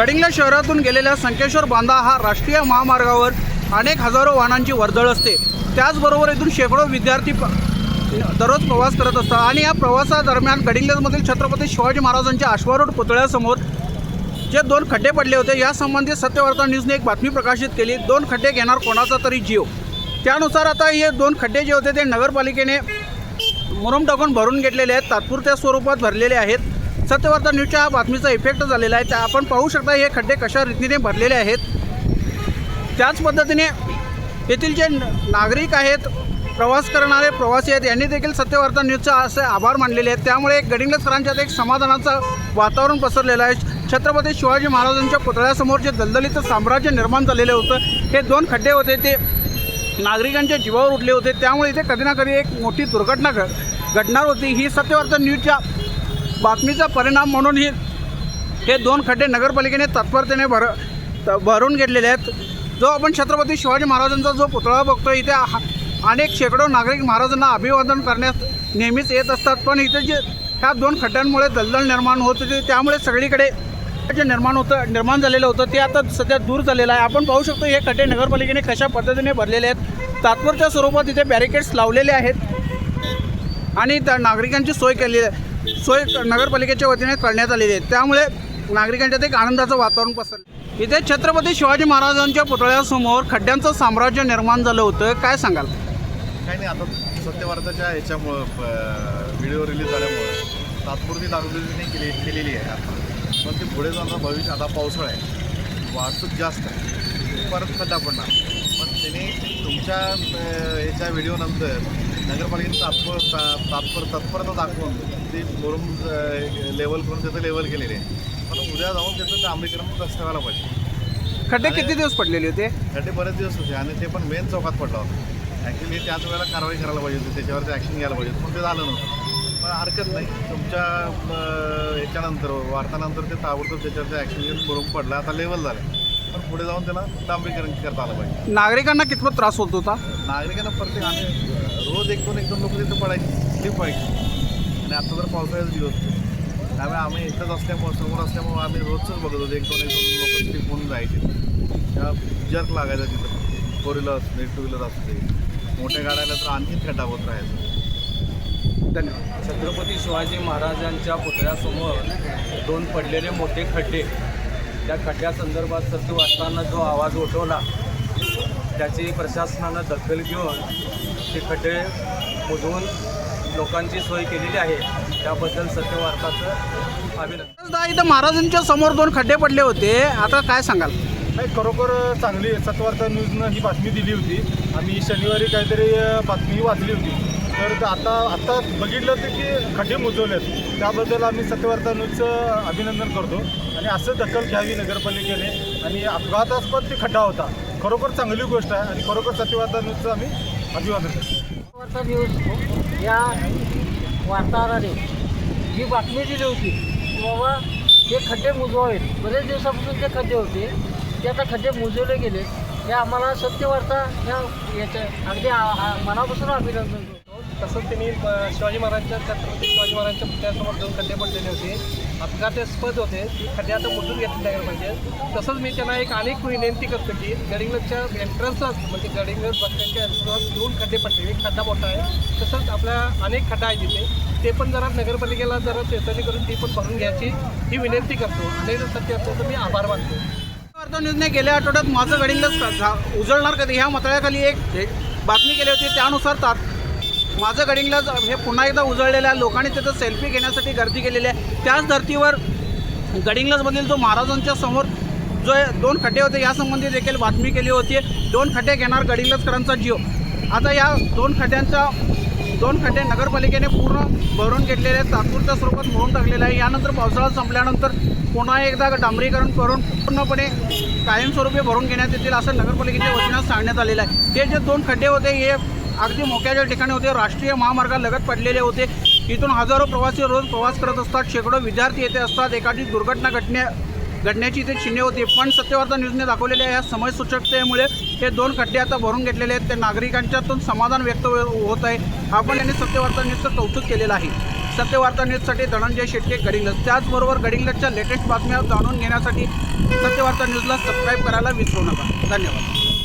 गडिंग्ला शहरातून गेलेल्या संकेश्वर बांधा हा राष्ट्रीय महामार्गावर अनेक हजारो वाहनांची वर्दळ असते. त्याचबरोबर इथून शेकडो विद्यार्थी प- दररोज प्रवास करत असतात. आणि या प्रवासादरम्यान गडिंग्लजमधील छत्रपती शिवाजी महाराजांच्या अश्वारूढ पुतळ्यासमोर जे दोन खड्डे पडले होते यासंबंधी सत्यवार्ता न्यूजने एक बातमी प्रकाशित केली. दोन खड्डे घेणार कोणाचा तरी जीव. त्यानुसार आता हे दोन खड्डे जे होते ते नगरपालिकेने मुरुम टाकून भरून घेतलेले आहेत. तात्पुरत्या स्वरूपात भरलेले आहेत. सत्यवार्ता न्यूजच्या बातमीचा इफेक्ट झालेला आहे. त्या आपण पाहू शकता हे खड्डे कशा रीतीने भरलेले आहेत. त्याच पद्धतीने येथील जे नागरिक आहेत प्रवास करणारे प्रवासी आहेत यांनी देखील सत्यवार्ता न्यूजचा असे आभार मानलेले आहेत. त्यामुळे गडिंग सरांच्यात एक समाधानाचं वातावरण पसरलेलं आहे. छत्रपती शिवाजी महाराजांच्या पुतळ्यासमोर जे दलदलीचं साम्राज्य निर्माण झालेलं होतं हे दोन खड्डे होते. ते नागरिकांच्या जीवावर उठले होते. त्यामुळे इथे कधी ना कधी एक मोठी दुर्घटना घडणार होती. ही सत्यवार्ता न्यूजच्या बातमीचा परिणाम म्हणून ही हे दोन खड्डे नगरपालिकेने तत्परतेने भर त- भरून घेतलेले आहेत. जो आपण छत्रपती शिवाजी महाराजांचा जो पुतळा बघतो इथे हा- अनेक शेकडो नागरिक महाराजांना अभिवादन करण्यास नेहमीच येत असतात. पण इथे जे ह्या दोन खड्ड्यांमुळे दलदल निर्माण होत होती. त्यामुळे सगळीकडे जे निर्माण होतं निर्माण झालेलं होतं ते आता सध्या दूर झालेलं आहे. आपण पाहू शकतो हे खड्डे नगरपालिकेने कशा पद्धतीने भरलेले आहेत. तात्पुरत्या स्वरूपात इथे बॅरिकेड्स लावलेले आहेत. आणि त्या नागरिकांची सोय केलेली आहे. सोय नगरपालिकेच्या वतीने करण्यात आलेली आहे. त्यामुळे नागरिकांच्यात एक आनंदाचं वातावरण पसरलं. इथे छत्रपती शिवाजी महाराजांच्या पुतळ्यासमोर खड्ड्यांचं साम्राज्य निर्माण झालं होतं. काय सांगाल? काही नाही आता सत्यवार्ताच्या ह्याच्यामुळं व्हिडिओ रिलीज झाल्यामुळं तात्पुरती दारूबंदी केली केलेली आहे. आता पण ते पुढे जाणार भविष्य आता पावसाळा आहे. वाहतूक जास्त आहे. परत खड्डा पडणार. पण त्याने तुमच्या अं, ह्याच्या व्हिडिओनंतर नगरपालिकेने तात्पर ता- तात्पर तत्परता दाखवून ते मुरुम लेवल करून त्याचं लेवल केलेले आहे. पण उद्या जाऊन त्याचं डांबरीकरण रस्ते व्हायला पाहिजे. खड्डे किती दिवस पडलेले होते? खड्डे बरेच दिवस होते आणि ते पण मेन चौकात पडला होता. ॲक्च्युली त्याच वेळेला कारवाई करायला पाहिजे होती त्याच्यावरती ॲक्शन घ्यायला पाहिजे होतं पण ते झालं नव्हतं. पण हरकत नाही. तुमच्या अं, ह्याच्यानंतर वार्तानंतर ते ताबडतोब त्याच्यावरती ॲक्शन घेऊन बरोबर पडलं. आता लेवल झालं. पण पुढे जाऊन त्याला डांबरीकरण करता आलं पाहिजे. नागरिकांना कितपत त्रास होत होता? नागरिकांना प्रत्येक आणि रोज एक दोन एक दोन लोक तिथं पडायची स्लिप व्हायची आणि आता तर पावसाळ्याचा दिवस होते. त्यामुळे आम्ही इथंच असल्यामुळं समोर असल्यामुळं आम्ही रोजच बघत होतो एक दोन एक दोन लोक स्लिप होऊन जायचे. त्या जर्क लागायचा तिथं. फोर व्हीलर असू दे टू व्हीलर असू दे मोठ्या गाड्याला तर आणखीन खड्डा होत राहायचा. धन्यवाद. छत्रपती शिवाजी महाराजांच्या पुतळ्यासमोर दोन पडलेले मोठे खड्डे. त्या खड्ड्यासंदर्भात सत्य वाचताना जो आवाज उठवला त्याची प्रशासनानं दखल घेऊन ते खड्डे बुजवून लोकांची सोय केलेली आहे त्याबद्दल सत्यवार्ताचं अभिनंदन. इथं महाराजांच्या समोर दोन खड्डे पडले होते. आता काय सांगाल? नाही खरोखर चांगली सत्वार्ता न्यूजनं ही बातमी दिली होती. आम्ही शनिवारी काहीतरी बातमी वाचली होती. तर आता आता बघितलं ते की खड्डे मुजवलेत त्याबद्दल आम्ही सत्यवार्ता अभिनंदन करतो. आणि असं दखल घ्यावी नगरपालिकेने. आणि अपघातास्पद ते खड्डा होता. खरोखर चांगली गोष्ट आहे. आणि खरोखर सत्यवार्ता आम्ही अभिवादन करतो. वार्ता न्यूज या वार्ताहराने जी बातमी दिली होती की बाबा हे खड्डे मुजवावेत. बरेच दिवसापासून जे खड्डे होते. ते आता खड्डे मुजवले गेले हे आम्हाला सत्यवार्ता ह्या याच्या अगदी मनापासून अभिनंदन करतो. तसंच त्यांनी शिवाजी महाराजांच्या छत्रपती शिवाजी महाराजांच्या पुतळ्यासमोर दोन खड्डे पडलेले होते. अपघातास्पद होते. ती खड्डे आता मोजून घेतले जायला पाहिजे. तसंच मी त्यांना एक अनेक विनंती करतो की गडिंगलच्या एंट्रन्सलाच म्हणजे गडिंग बस स्टँडच्या दोन खड्डे पडले एक खड्डा मोठा आहे. तसंच आपल्या अनेक खड्डा आहे तिथे. ते पण जरा नगरपालिकेला जरा चेतवणी करून ती पण भरून घ्यायची ही विनंती करतो. आणि जर सत्य असतो तर मी आभार मानतो. न्यूजने गेल्या आठवड्यात माझं गडिंगलज उजळणार कधी? ह्या मतळ्याखाली एक बातमी केली होती. त्यानुसार तात माझं गडिंगलज हे पुन्हा एकदा उजळलेलं आहे. लोकांनी तिथं सेल्फी घेण्यासाठी गर्दी केलेली आहे. त्याच धर्तीवर गडिंगलजमधील जो महाराजांच्या समोर जो दोन खड्डे होते यासंबंधी देखील बातमी केली होती. दोन खड्डे घेणार गडिंगलजकरांचा जीव. आता या दोन खड्ड्यांचा दोन खड्डे नगरपालिकेने पूर्ण भरून घेतलेले आहेत. तात्पुरत्या स्वरूपात मोडून टाकलेले आहे. यानंतर पावसाळा संपल्यानंतर पुन्हा एकदा डांबरीकरण करून पूर्णपणे कायमस्वरूपी भरून घेण्यात येतील असं नगरपालिकेच्या वतीनं सांगण्यात आलेलं आहे. हे जे दोन खड्डे होते हे अगदी मोक्याच्या ठिकाणी होते. राष्ट्रीय महामार्गालगत पडलेले होते. इथून हजारो प्रवासी रोज प्रवास करत असतात. शेकडो विद्यार्थी येथे असतात. एखादी दुर्घटना घटने घडण्याची इथे चिन्हे होती. पण सत्यवार्ता न्यूजने दाखवलेल्या या समयसूचकतेमुळे हे दोन खड्डे आता भरून घेतलेले आहेत. ते नागरिकांच्यातून समाधान व्यक्त हो- होत आहे. आपण यांनी सत्यवार्ता न्यूजचं कौतुक केलेलं आहे. सत्यवार्ता न्यूजसाठी धनंजय शेट्टे गडिंगलज. त्याचबरोबर गडिंगलजच्या लेटेस्ट बातम्या जाणून घेण्यासाठी सत्यवार्ता न्यूजला सबस्क्राईब करायला विसरू नका. धन्यवाद.